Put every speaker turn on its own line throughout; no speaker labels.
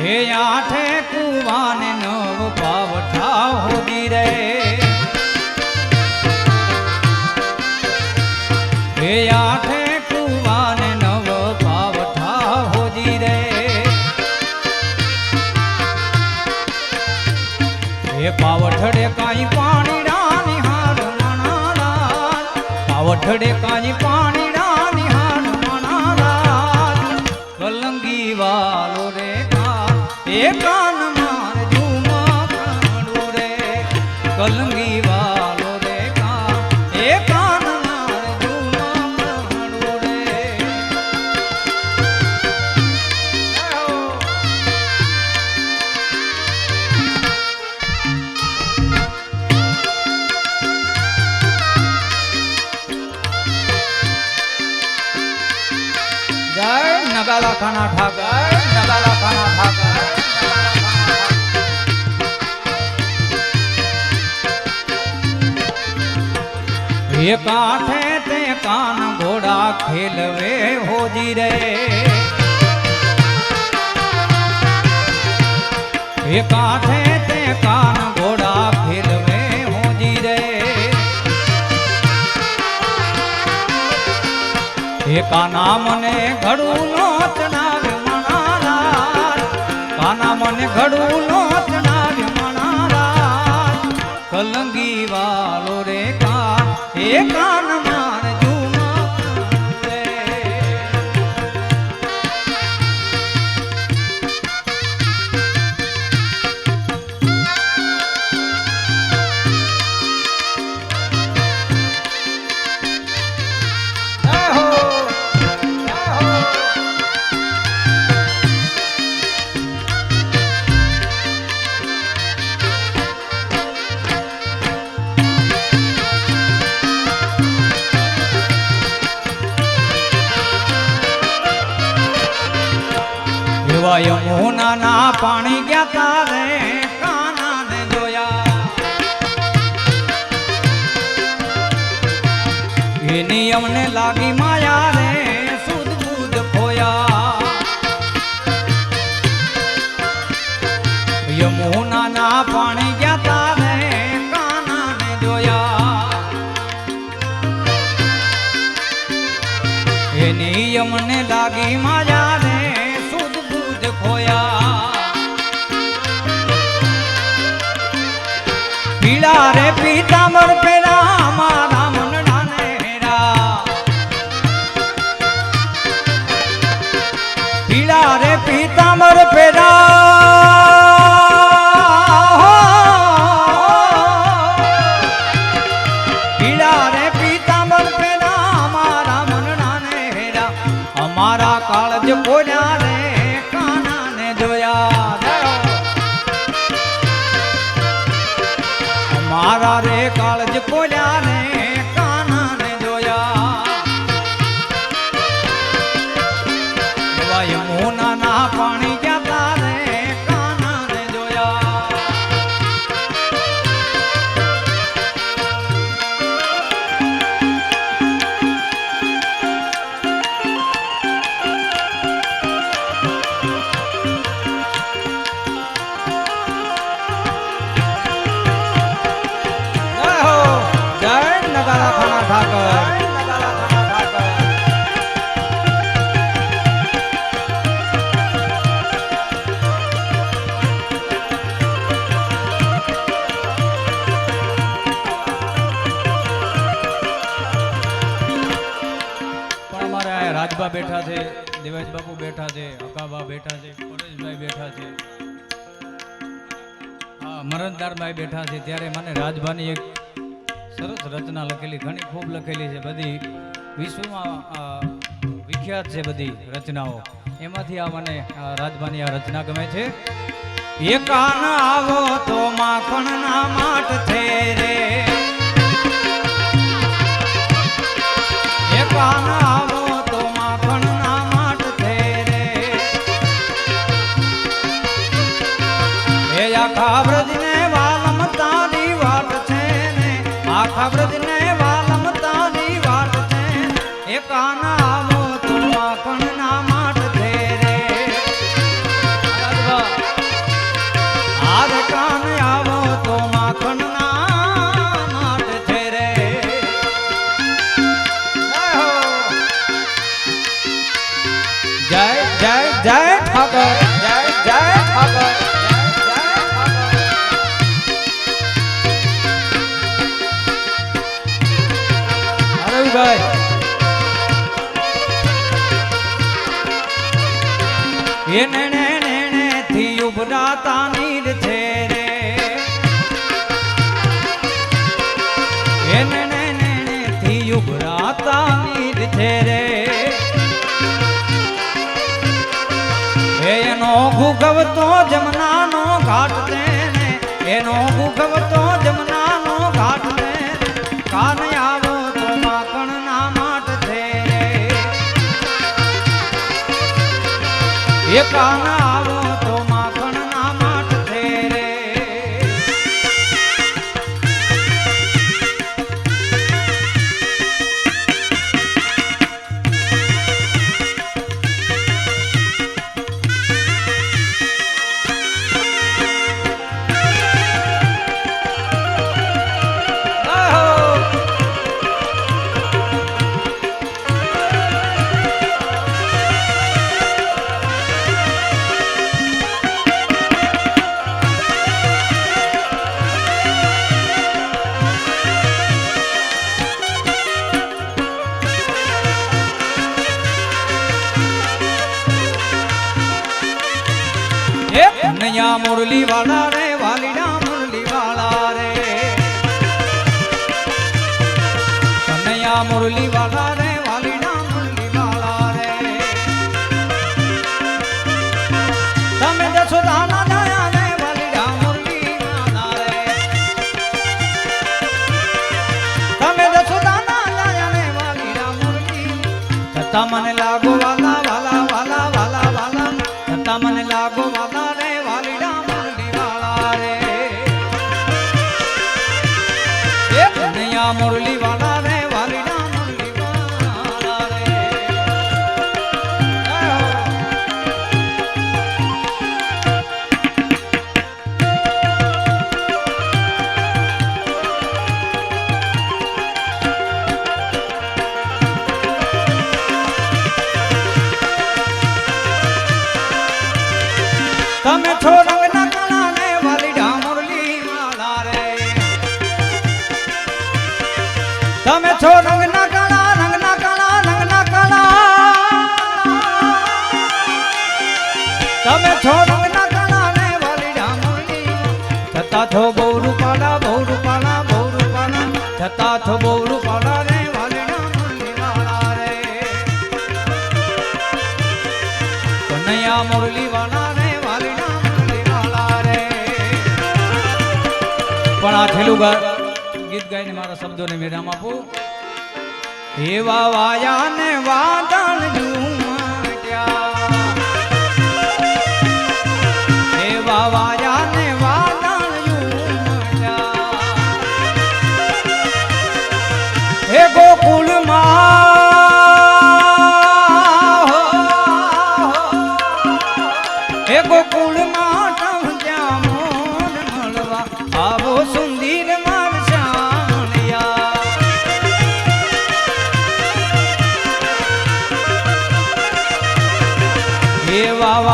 હે આઠે કુવાને નવ પાવઠા હોદી રે. હે આઠે કુવાને નવ પાવઠા હોદી રે. હે પાવઠડે કાંઈ પાણી રાની હાર મણાલા પાવઠડે કાંઈ પાણી નગાલા ખાના ઠાકર નગાલા ખાના એ કાંઠે તે કાન ઘોડા ખેલવે હોજી રે. એ કાંઠે તે કાન ઘોડા ખેલવે હોજી રે. એ કાના મને ઘડું નો ચડાવે મણારાજ. કાના મને ઘડું નો ચડાવે મણારાજ. કલંગી કાન એ યમુના ના પાણી ગયા તારે કાના જોયા એની અમને લાગી માયા રે, સુદ બુદ ખોયા. યમુના ના પાણી ગયા તારે કાના ને જોયા એની અમને લાગી માયા પીળા રે પીતાંબર પેરા મારા મનડા ને હેરા પીળા રે મારા રે કાળજ કોલ્યા ને. હા બેઠા છે ત્યારે મને રાજભાની એક સરસ રચના લખેલી, ઘણી ખૂબ લખેલી છે બધી. વિશ્વમાં વિખ્યાત છે બધી રચનાઓ. એમાંથી આ મને રાજભાની આ રચના ગમે છે. એકાન કાન આવો તો માખણ ના માટ છે રે. એકાન આવો હરવિભાઈ એ નેણે નેણે થી ઉભરાતા નીર છે રે. એ નેણે નેણે થી ઉભરાતા નીર છે રે. એનો ભૂગવતો જમનાનો ઘાટ તેને એનો ભૂગવતો જમનાનો એ કનૈયા મુરલી વાળા કનૈયા તમે છો રંગના કાળા ને વાલી મુરલી છતાં છો બહુ રૂપાલા બહુ રૂપાલા બહુ રૂપાલા છતાં છો બહુ રૂપાલા ને વાલી મુરલી વાળા રે. કનૈયા મુરલી વાળા ને વાલી મુરલી વાળા રે. પણ આ છેલ્લું ગીત ગાઈને મારા શબ્દોને વિરામ આપું. એવા વાયા ને વાદળ ઝૂમટ્યા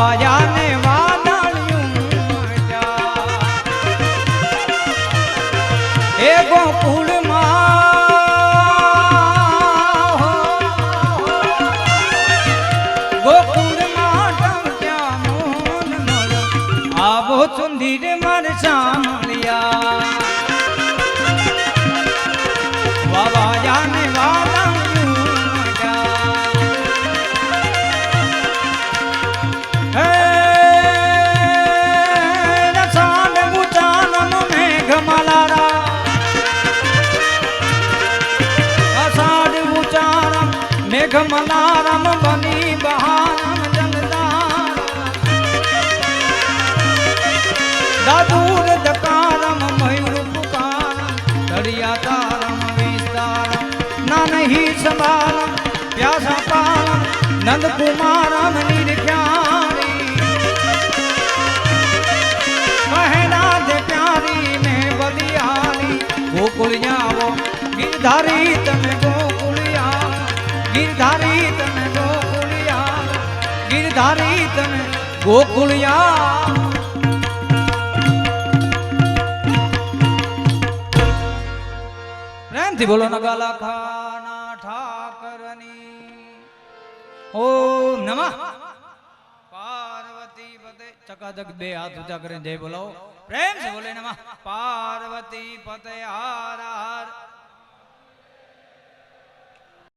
એવા મેઘમલારમ બની બહારમ જગદાર દાદુર દકારમ મયુર પુકારમ દરિયા તારમ વિસ્તારમ, નાનહી સંભારમ પ્યાસા પારમ નંદ કુમારમ નિર્ખ્યારી. મહેરાજ પ્યારી મેં બદિયારી ગોકુળ જાવો ગિરધારી તને ગોકુળિયા. પ્રેમથી બોલો નગાલા ખાના ઠાકરની. ઓમ નમઃ. પાર્વતી પતે ચકાચક બે હાથ ઊંચા કરીને જય બોલાવો. પ્રેમ છે બોલે નમઃ. પાર્વતી પતે હાર હાર.